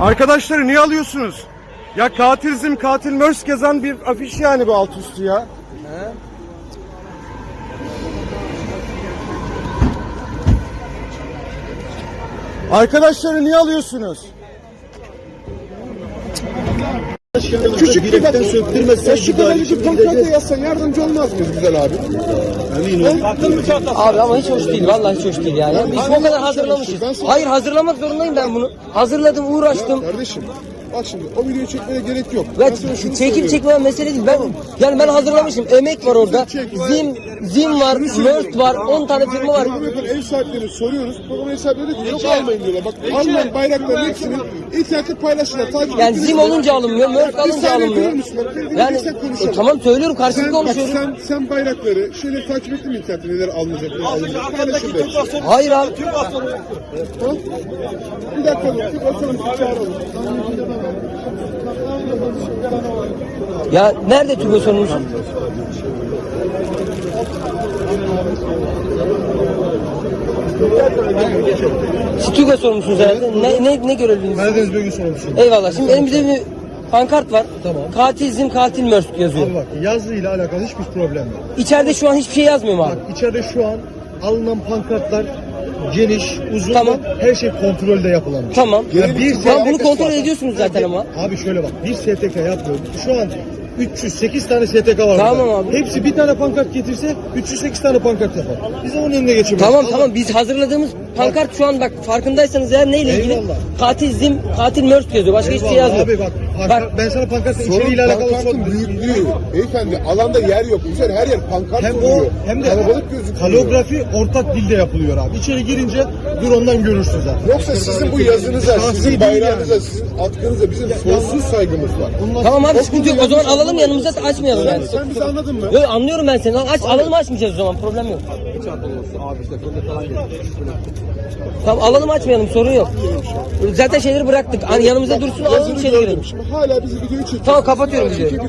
Arkadaşları niye alıyorsunuz? Ya katilizm, katil mörs yazan bir afiş yani bu alt üstü ya. Arkadaşları niye alıyorsunuz? Küçük bir Direkten söktürmezsen Ya şu kadarcık gideceğiz. yazsan yardımcı olmaz mıyız güzel abi? Emin ol. Abi ama hiç hoş değil. Vallahi hiç hoş değil yani. Biz o kadar hazırlamışız. Ben Hayır hazırlamak zorundayım ben bunu. Hazırladım, uğraştım. Kardeşim bak şimdi o videoyu çekmeye gerek yok. Ben sana şunu çekip söylüyorum. çekmeme mesele değil. Ben yani ben hazırlamışım. Emek var orada. Zim Zim var, Mört var, 10 tane firma var. Yapan ev sahiplerine soruyoruz. Program ev sahipleri diyor ki yok almayın diyorlar. Bak Alman bayrakların hepsini internette paylaşırlar. Takip Yani ettiniz Zim olunca alınmıyor, Bir alınca saniye durur alınmıyor. musun? Bak, Yani konuşalım. e, tamam söylüyorum Sen, karşılıklı bak, konuşuyorum. sen, sen bayrakları şeyleri takip ettin mi internette neler alınacak neler alınacak de. Hayır abi. Ha? Bir dakika dur. Bir bakalım bir çağıralım. Ya nerede TÜGO sorumlusu? Siz TÜGO sorumlusunuz herhalde. Ne, ne, ne görevliniz? Karadeniz bölgesi sorumlusu. Eyvallah. Şimdi elimizde bir pankart var. Tamam. Katil Zim, katil Mört yazıyor. Abi bak yazıyla alakalı hiçbir problem yok. İçeride şu an hiçbir şey yazmıyor mu abi? Bak içeride şu an alınan pankartlar geniş, uzun, Tamam. her şey kontrolde yapılan bir şey. Tamam. Ya bir Tamam bunu STK kontrol ediyorsunuz zaten ama. Abi şöyle bak, bir STK yapıyor. Şu an 308 tane STK var. Tamam burada. abi. Hepsi bir tane pankart getirse 308 tane pankart yapar. Biz de onun önüne geçemeyiz. Tamam Ama tamam biz hazırladığımız pankart şu an bak farkındaysanız eğer neyle ilgili? Eyvallah. Katil Zim, katil Mört yazıyor. Başka hiçbir şey yazmıyor. Abi bak, pankart, ben sana pankartın Sorun içeriğiyle alakalı sormuyorum. büyüklüğü. Beyefendi alanda yer yok. Güzel her yer pankart Hem o hem de Kalabalık gözüküyor. kaligrafi ortak dilde yapılıyor abi. İçeri girince dur ondan görürsün zaten. Yoksa sizin bu yazınıza, sizin bayrağınıza, yani. sizin atkınıza bizim sonsuz saygımız var. Tamam abi O sıkıntı yok. O zaman alalım yanımıza açmayalım yani. Sen bizi anladın mı? Yok anlıyorum ben seni. Aç alalım açmayacağız o zaman problem yok. Tamam alalım açmayalım sorun yok. Zaten şeyleri bıraktık. Hani yanımıza dursun alalım içeri girelim. Şimdi hala bizi videoyu çekiyor. Tamam kapatıyorum videoyu.